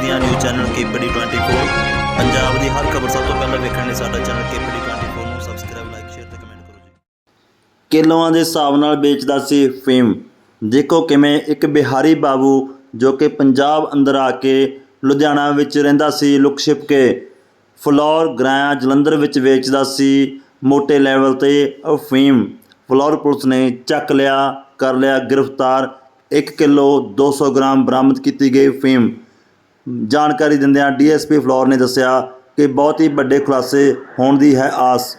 ਪੰਜਾਬ ਦੀਆਂ news channel KPD 24 Punjab ਦੀ ਹਰ ਖਬਰ ਸਭ ਤੋਂ ਪਹਿਲਾਂ ਵੇਖਣ ਲਈ ਸਾਡਾ ਚੈਨਲ ਕੇਪੀਡੀ 24 ਨੂੰ ਸਬਸਕ੍ਰਾਈਬ ਲਾਈਕ ਸ਼ੇਅਰ ਤੇ ਕਮੈਂਟ ਕਰੋ ਜੀ। ਕਿਲੋਆਂ ਦੇ ਹਿਸਾਬ ਨਾਲ ਵੇਚਦਾ ਸੀ ਫੇਮ। ਦੇਖੋ ਕਿਵੇਂ ਇੱਕ ਬਿਹਾਰੀ ਬਾਬੂ, ਜੋ ਕਿ ਪੰਜਾਬ ਅੰਦਰ ਆ ਕੇ ਲੁਧਿਆਣਾ ਵਿੱਚ ਰਹਿੰਦਾ ਸੀ, ਲੁਕ ਛਿਪ ਕੇ ਫਲੋਰ ਗ੍ਰਾਂ ਜਲੰਧਰ ਵਿੱਚ ਵੇਚਦਾ ਸੀ ਮੋਟੇ ਲੈਵਲ ਤੇ ਅਫੀਮ ਫਲੋਰ ਪੁਲਿਸ ਨੇ ਚੱਕ ਲਿਆ, ਕਰ ਲਿਆ ਗ੍ਰਿਫਤਾਰ। 1 ਕਿਲੋ 200 ਗ੍ਰਾਮ ਬਰਾਮਦ ਕੀਤੀ ਗਈ ਫੀਮ। ਜਾਣਕਾਰੀ ਦਿੰਦਿਆਂ ਡੀਐਸਪੀ ਫਲੋਰ ਨੇ ਦੱਸਿਆ ਕਿ ਬਹੁਤ ਹੀ ਵੱਡੇ ਖੁਲਾਸੇ ਹੋਣ ਦੀ ਹੈ ਆਸ।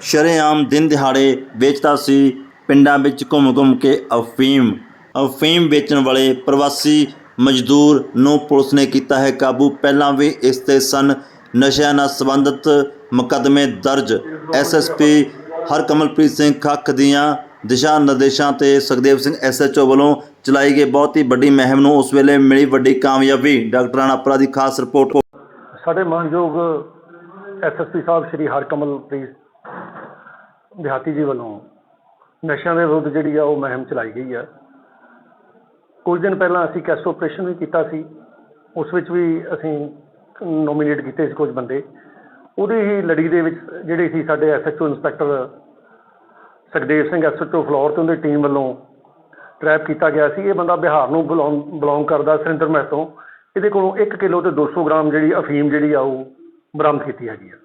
ਸ਼ਰੇਆਮ ਦਿਨ ਦਿਹਾੜੇ ਵੇਚਦਾ ਸੀ ਪਿੰਡਾਂ ਵਿੱਚ ਘੁੰਮ-ਘੁੰਮ ਕੇ ਅਫੀਮ। ਅਫੀਮ ਵੇਚਣ ਵਾਲੇ ਪ੍ਰਵਾਸੀ ਮਜ਼ਦੂਰ ਨੂੰ ਪੁਲਿਸ ਨੇ ਕੀਤਾ ਹੈ ਕਾਬੂ। ਪਹਿਲਾਂ ਵੀ ਇਸ ਤੇ ਸਨ। ਨਸ਼ਿਆਂ ਨਾਲ ਸੰਬੰਧਿਤ ਮੁਕੱਦਮੇ ਦਰਜ। ਐਸਐਸਪੀ ਹਰਕਮਲਪ੍ਰੀਤ ਸਿੰਘ ਖੱਖ ਦੀਆਂ ਦਿਸ਼ਾ ਨਿਰਦੇਸ਼ਾਂ ਤੇ ਸੁਖਦੇਵ ਸਿੰਘ ਐਸਐਚਓ ਵੱਲੋਂ ਚਲਾਈ ਗਈ ਬਹੁਤ ਹੀ ਵੱਡੀ ਮੁਹਿੰਮ ਨੂੰ ਉਸ ਵੇਲੇ ਮਿਲੀ ਵੱਡੀ ਕਾਮਯਾਬੀ। ਡਾਕਟਰ ਰਾਣਾ ਦੀ ਖਾਸ ਰਿਪੋਰਟ। ਸਾਡੇ ਮਾਨਯੋਗ ਐਸਐਸਪੀ ਸਾਹਿਬ ਸ਼੍ਰੀ ਹਰਕਮਲਪ੍ਰੀਤ ਦਿਹਾਤੀ ਜੀ ਵੱਲੋਂ ਨਸ਼ਿਆਂ ਦੇ ਵਿਰੁੱਧ ਜਿਹੜੀ ਆ ਉਹ ਮੁਹਿੰਮ ਚਲਾਈ ਗਈ ਆ। ਕੁਝ ਦਿਨ ਪਹਿਲਾਂ ਅਸੀਂ ਕੈਸਟ ਆਪਰੇਸ਼ਨ ਵੀ ਕੀਤਾ ਸੀ। ਉਸ ਵਿੱਚ ਵੀ ਅਸੀਂ ਨੋਮੀਨੇਟ ਕੀਤੇ ਸੀ ਕੁਝ ਬੰਦੇ। ਉਹਦੀ ਹੀ ਲੜੀ ਦੇ ਵਿੱਚ ਜਿਹੜੇ ਸੀ ਸਾਡੇ SHO inspector Sukhdev Singh SHO Phillaur ਤੇ ਉਹਦੀ ਟੀਮ ਵੱਲੋਂ ਟਰੈਪ ਕੀਤਾ ਗਿਆ ਸੀ। ਇਹ ਬੰਦਾ ਬਿਹਾਰ ਨੂੰ ਬਿਲੋਂਗ ਕਰਦਾ ਸੁਰਿੰਦਰ ਮਹਿਤੋਂ। ਇਹਦੇ ਕੋਲੋਂ 1 ਕਿਲੋ ਤੇ 200 ਗ੍ਰਾਮ ਜਿਹੜੀ ਅਫੀਮ ਜਿਹੜੀ ਆ ਉਹ ਬਰਾਮਦ ਕੀਤੀ ਹੈਗੀ ਆ।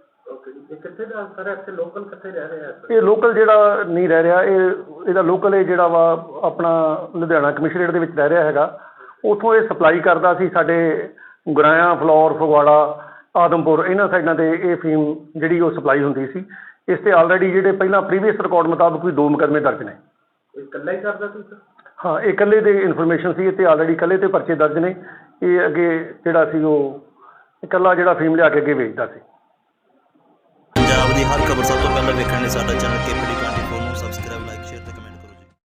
ਕਿੱਥੇ ਦਾ ਸਰ ਇੱਥੇ ਲੋਕਲ ਕਿੱਥੇ ਰਹਿ ਰਿਹਾ ਹੈ? ਇਹ ਲੋਕਲ ਜਿਹੜਾ ਨਹੀਂ ਰਹਿ ਰਿਹਾ ਇਹ ਇਹਦਾ ਲੋਕਲ ਇਹ ਜਿਹੜਾ ਵਾ ਆਪਣਾ ਲੁਧਿਆਣਾ ਕਮਿਸ਼ਨਰੇਟ ਦੇ ਵਿੱਚ ਰਹਿ ਰਿਹਾ ਹੈਗਾ। ਉਥੋਂ ਇਹ ਸਪਲਾਈ ਕਰਦਾ ਸੀ ਸਾਡੇ ਗੁਰਾਇਆ ਫਲੋਰ ਫਗਵਾੜਾ ਆਦਮਪੁਰ ਇਹਨਾਂ ਸਾਈਡਾਂ ਤੇ ਇਹ ਫੀਮ ਜਿਹੜੀ ਉਹ ਸਪਲਾਈ ਹੁੰਦੀ ਸੀ। ਇਸ ਤੇ ਆਲਰੇਡੀ ਜਿਹੜੇ ਪਹਿਲਾਂ ਪ੍ਰੀਵੀਅਸ ਰਿਕਾਰਡ ਮੁਤਾਬਕ ਵੀ ਦੋ ਮੁਕੱਦਮੇ ਦਰਜ ਨੇ। ਕੋਈ ਇਕੱਲਾ ਹੀ ਕਰਦਾ ਸੀ ਸਰ? ਹਾਂ ਇਹ ਇਕੱਲੇ ਦੇ ਇਨਫੋਰਮੇਸ਼ਨ ਸੀ ਤੇ ਆਲਰੇਡੀ ਇਕੱਲੇ ਤੇ ਪਰਚੇ ਦਰਜ ਨੇ। ਇਹ ਅੱਗੇ ਜਿਹੜਾ ਸੀ ਉਹ ਇਕੱਲਾ ਜਿਹੜਾ ਫੀਮ ਲਿਆ ਕੇ ਅੱਗੇ ਵੇਚਦਾ ਸੀ। ਪੰਜਾਬ ਦੀ ਹਰ ਖਬਰ ਸਭ ਤੋਂ ਪਹਿਲਾਂ ਵੇਖਣ ਲਈ ਸਾਡਾ ਚੈਨਲ ਕੇਪੀਡੀ 24